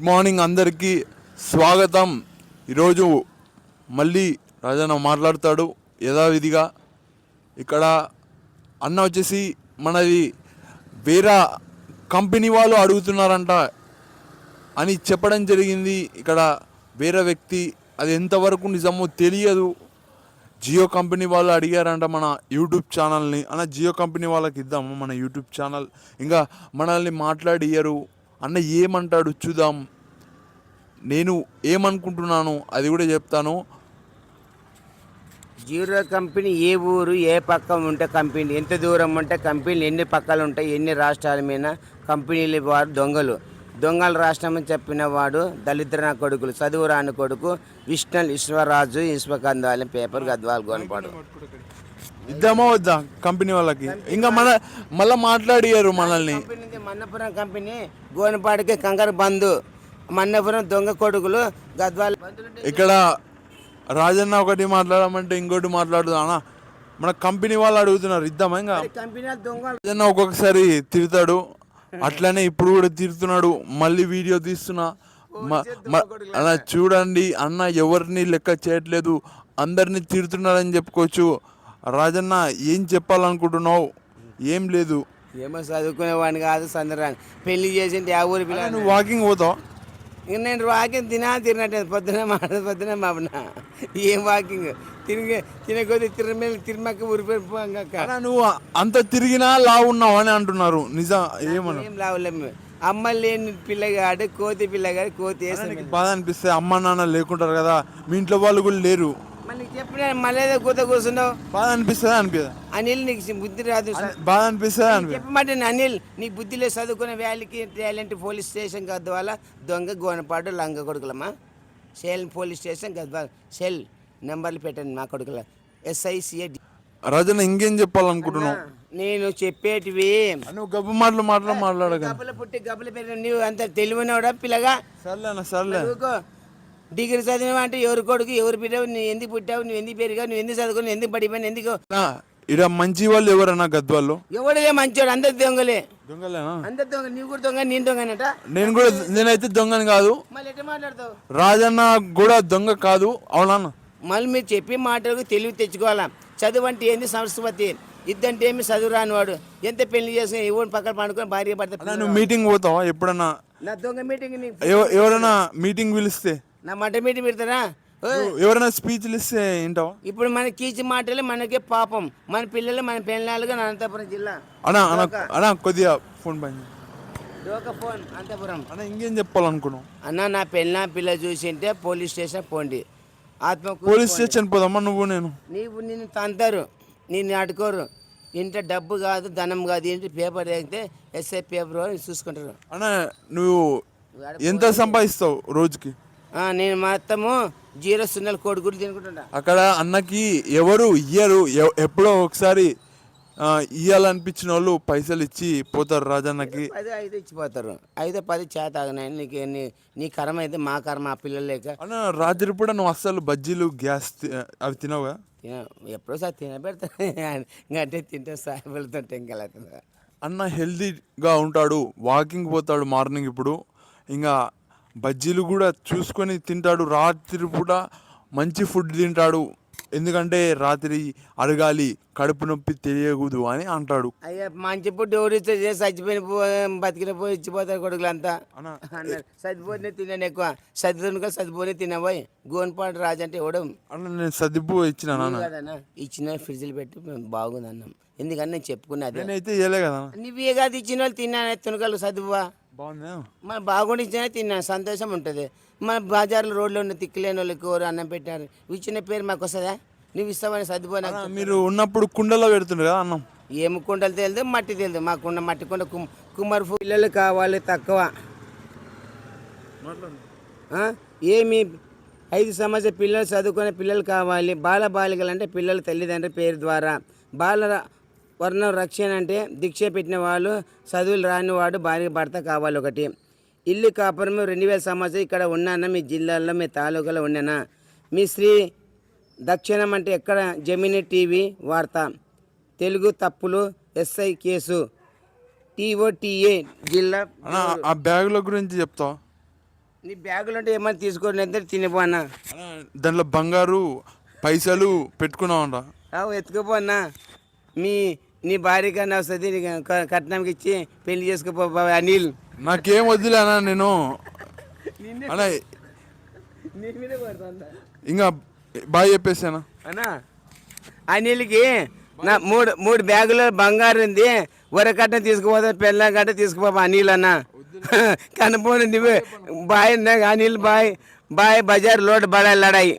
Good morning అందరికీ స్వాగతం. ఈరోజు మళ్ళీ రాజన్న మాట్లాడతాడు యథావిధిగా. ఇక్కడ అన్న వచ్చేసి మనది వేరే కంపెనీ వాళ్ళు అడుగుతున్నారంట అని చెప్పడం జరిగింది. ఇక్కడ వేరే వ్యక్తి అది ఎంతవరకు నిజమో తెలియదు. జియో కంపెనీ వాళ్ళు అడిగారంట మన యూట్యూబ్ ఛానల్ని. అన్న జియో కంపెనీ వాళ్ళకి ఇద్దాము మన యూట్యూబ్ ఛానల్. ఇంకా మనల్ని మాట్లాడియ్యరు. అన్న ఏమంటాడు చూద్దాం. నేను ఏమనుకుంటున్నాను అది కూడా చెప్తాను. జీరో కంపెనీ ఏ ఊరు ఏ పక్క ఉంటే కంపెనీ ఎంత దూరం ఉంటే కంపెనీలు ఎన్ని పక్కలు ఉంటాయి ఎన్ని రాష్ట్రాల మీద కంపెనీలు వారు దొంగలు. దొంగల రాష్ట్రం అని చెప్పిన వాడు దళిద్ర కొడుకులు చదువు రాని కొడుకు విష్ణుల్ ఈశ్వరరాజు ఈశ్వకందాలి పేపర్ గద్వాలు కొనపాడు ఇద్దామా వద్దా కంపెనీ వాళ్ళకి? ఇంకా మన మళ్ళీ మాట్లాడియ్యారు మనల్ని. మన్నపురం కంపెనీ గోనపాడికి కంకర బంధు. మన్నపురం దొంగ కొడుకులు గద్వాల ఇక్కడ రాజన్న ఒకటి మాట్లాడమంటే ఇంకోటి మాట్లాడుదా మన కంపెనీ వాళ్ళు అడుగుతున్నారు ఇద్దామా ఇంకా? కంపెనీ రాజన్న ఒక్కొక్కసారి తిడతాడు అట్లనే ఇప్పుడు కూడా తిడుతున్నాడు మళ్ళీ వీడియో తీస్తున్నా. అలా చూడండి అన్న ఎవరిని లెక్క చేయట్లేదు అందరిని తిడుతున్నాడని చెప్పుకోవచ్చు. రాజన్న ఏం చెప్పాలనుకుంటున్నావు? ఏం లేదు. ఏమో చదువుకునేవాడిని కాదు సందరాన్ని పెళ్ళి చేసింది ఆ ఊరి పిల్ల నువ్వు వాకింగ్ పోతావు? ఇంక నేను వాకింగ్ తినా తిన్నట్టు పొద్దున మాట పొద్దున మాపన ఏం వాకింగ్ తిరిగి తినకొద్ది తిరుమల తిరుమక్క ఊరిపోయిపోయాక అన్న, నువ్వు అంత తిరిగినా లావు ఉన్నావు అని అంటున్నారు. నిజం ఏమన్నా? ఏం లావులేము అమ్మ లేని పిల్లగాడు కోతి పిల్లగాడు కోతి వేసాం బాధ అనిపిస్తే అమ్మ నాన్న లేకుంటారు కదా మీ ఇంట్లో వాళ్ళు కూడా లేరు. మళ్ళీ చెప్పిన మళ్ళీ ఏదో కూత కూర్చున్నావు? బాధ అనిపిస్తుందా? అనిపిదా అనిల్ నీకు బుద్ధి రాదు బాధ అనిపిస్తుందా? అనిపిదా చెప్పమంటే అనిల్ నీ బుద్ధిలో చదువుకునే వ్యాలికి టాలెంట్ పోలీస్ స్టేషన్ గద్వాల దొంగ గోనపాడు లంగ కొడుకులమ్మా. Cell police station Gadwal. Cell నెంబర్లు పెట్టండి మా కొడుకుల. ఎస్ఐసిఏ రాజన్న ఇంకేం చెప్పాలనుకుంటున్నావు? నేను చెప్పేటివి. నువ్వు గబ్బు మాటలు మాటలు మాట్లాడక. గబ్బలు పుట్టి గబ్బలు పెరిగిన నువ్వు అంత తెలివినోడా పిల్లగా? సర్లే అన్న సర్లే. డిగ్రీ చదివినావు అంటే ఎవరి కొడుకు ఎవరు బిడ్డావు నువ్వు ఎందుకు పుట్టావు నువ్వు ఎందుకు పెరిగావు నువ్వు ఎందుకు చదువుకుని నువ్వు ఎందుకు పడిపోయినా ఎందుకు ఈడ మంచి వాళ్ళు ఎవరన్నా గద్వాల్లో? ఎవడలే మంచోడు అందరు దొంగలే. దొంగలేనా? అందరు దొంగ కూడా దొంగ నేను దొంగనట? నేను కూడా నేనైతే దొంగని కాదు. మళ్ళీ ఎట్లా మాట్లాడతావు? రాజన్న కూడా దొంగ కాదు. అవునా? మళ్ళీ మీరు చెప్పి మాటలకు తెలివి తెచ్చుకోవాలా? చదువు అంటే ఏంది సంస్కృతి? ఇద్దంటే ఏమి చదువు రానివాడు ఎంత పెళ్ళి చేసుకుని ఎవరిని పక్కన పండుకొని భార్య పడతా నువ్వు మీటింగ్ పోతావా ఎప్పుడన్నా? నా దొంగ మీటింగ్ నీకు ఎవ- ఎవరైనా మీటింగ్ పిలిస్తే? నా మట మీటింగ్ పెడతారా ఎవరైనా స్పీచ్లు ఇస్తే వింటావా? ఇప్పుడు మన కీచి మాటలు మనకే పాపం. మన పిల్లలు మన పెళ్ళాలుగా అనంతపురం జిల్లా. అన్నా అన్న అన్న కొద్దిగా ఫోన్ పని డోక ఫోన్ అనంతపురం. అన్న ఇంకేం చెప్పాలనుకున్నావు? అన్న నా పెళ్ళ పిల్ల చూసింటే పోలీస్ స్టేషన్ పోండి. ఆత్మకు పోలీస్ స్టేషన్ పోదమ్మా నువ్వు నేను. నీవు నిన్ను తంతారు నిన్ను అడుకోరు. ఇంత డబ్బు కాదు ధనం కాదు ఏంటి పేపర్ వేస్తే ఎస్ఐ పేపర్ అని చూసుకుంటారు. అన్న నువ్వు ఎంత సంపాదిస్తావు రోజుకి? నేను మొత్తము జీరో సున్నలు కోడిగుడ్లు తినుకుంటుంటా అక్కడ అన్నకి ఎవరు ఇయ్యరు ఎప్పుడో ఒకసారి ఇయ్యాలనిపించిన వాళ్ళు పైసలు ఇచ్చి పోతారు రాజన్నకి. పది ఐదు ఇచ్చిపోతారు ఐదు పది చేత ఆగినాయి నీకు నీ నీ కర్మ అయితే మా కర్మ ఆ పిల్లలు లేక. అన్న రాత్రి పూట నువ్వు అస్సలు బజ్జీలు గ్యాస్ అవి తినవుగా? తిన ఎప్పుడో సార్ తినబెడతా అంటే తింటే సాయిబులతో ఇంకా అన్న హెల్తీగా ఉంటాడు వాకింగ్ పోతాడు మార్నింగ్ ఇప్పుడు. ఇంకా బజ్జీలు కూడా చూసుకొని తింటాడు. రాత్రి పూట మంచి ఫుడ్ తింటాడు. ఎందుకంటే రాత్రి అడగాలి కడుపు నొప్పి తెలియకూడదు అని అంటాడు. అయ్యా మంచి పుట్టి ఎవరిస్తే చచ్చిపోయిన బతికిన పోయి ఇచ్చిపోతారు కొడుకులు అంతా. అన్న అన్నారు చదిపోనే తిన్నాను ఎక్కువ. చదువునుకో చదిపోనే తినబోయ్ గోన్పాడు రాజు అంటే ఇవ్వడం అన్న నేను సదిపు ఇచ్చిన ఇచ్చిన ఫ్రిడ్జ్లు పెట్టి మేము బాగుంది అన్నాం. ఎందుకని నేను చెప్పుకున్నది నేనైతే ఇవ్వలే కదా నువ్వే కాదు ఇచ్చిన వాళ్ళు తిన్నాను తునకలు చదువువా? బాగుందా? మన బాగుండి ఇచ్చినా తిన్నాను సంతోషం ఉంటుంది. మన బజార్లో రోడ్లో ఉన్న తిక్కులేని వాళ్ళకి ఎవరు అన్నం పెట్టారు. ఇచ్చిన పేరు మాకు వస్తుందా? నువ్వు ఇస్తావని చదువుపోయినా అన్న, మీరు ఉన్నప్పుడు కుండలో పెడుతుండే కదా అన్నం? ఏమి కుండలు తెలియదు మట్టి తెలియదు మాకున్న మట్టి కుండ కుమ్ కుమ్మరి పు- పిల్లలు కావాలి తక్కువ. ఆ? ఏమి? ఐదు సంవత్సరాల పిల్లలు చదువుకునే పిల్లలు కావాలి. బాల బాలికలు అంటే పిల్లల తల్లిదండ్రుల పేరు ద్వారా. బాల వర్ణ రక్షణ అంటే దీక్ష పెట్టిన వాళ్ళు చదువులు రాని వాడు భార్య భర్త కావాలి ఒకటి. ఇల్లు కాపురం రెండు వేల సంవత్సరం ఇక్కడ ఉన్నానా? మీ జిల్లాలో మీ తాలూకాలో ఉన్నానా? మీ శ్రీ దక్షిణం అంటే ఎక్కడ? జమిని టీవీ వార్త. తెలుగు తప్పులు ఎస్ఐ కేసు. టీఓటీఏ జిల్లా ఆ బ్యాగుల గురించి చెప్తావా నీ బ్యాగులు ఉంటే ఏమైనా తీసుకోండి ఎంత తినిపో అన్న. దాంట్లో బంగారు పైసలు పెట్టుకున్నామంట అవు ఎత్తుకుపో అన్న. మీ నీ భార్య కన్నా వస్తుంది నీకు క- కట్నంకి ఇచ్చి పెళ్ళి చేసుకుపో బాబాయ్ అనిల్. నాకేం వద్దులే అన్న నేను. అన్న పడుతుందా ఇంకా బాగా చెప్పేసానా అన్నా. అనిల్కి నా మూడు మూడు బ్యాగులో బంగారు ఉంది. వరకట్ట తీసుకుపోతా పెళ్ళ గట్ట తీసుకుపో అనిల్ అన్న. కనుపోను నువ్వే. బాయ్ అనిల్ బాయ్ బాయ్ బజార్ లోడ్ బడా లడాయి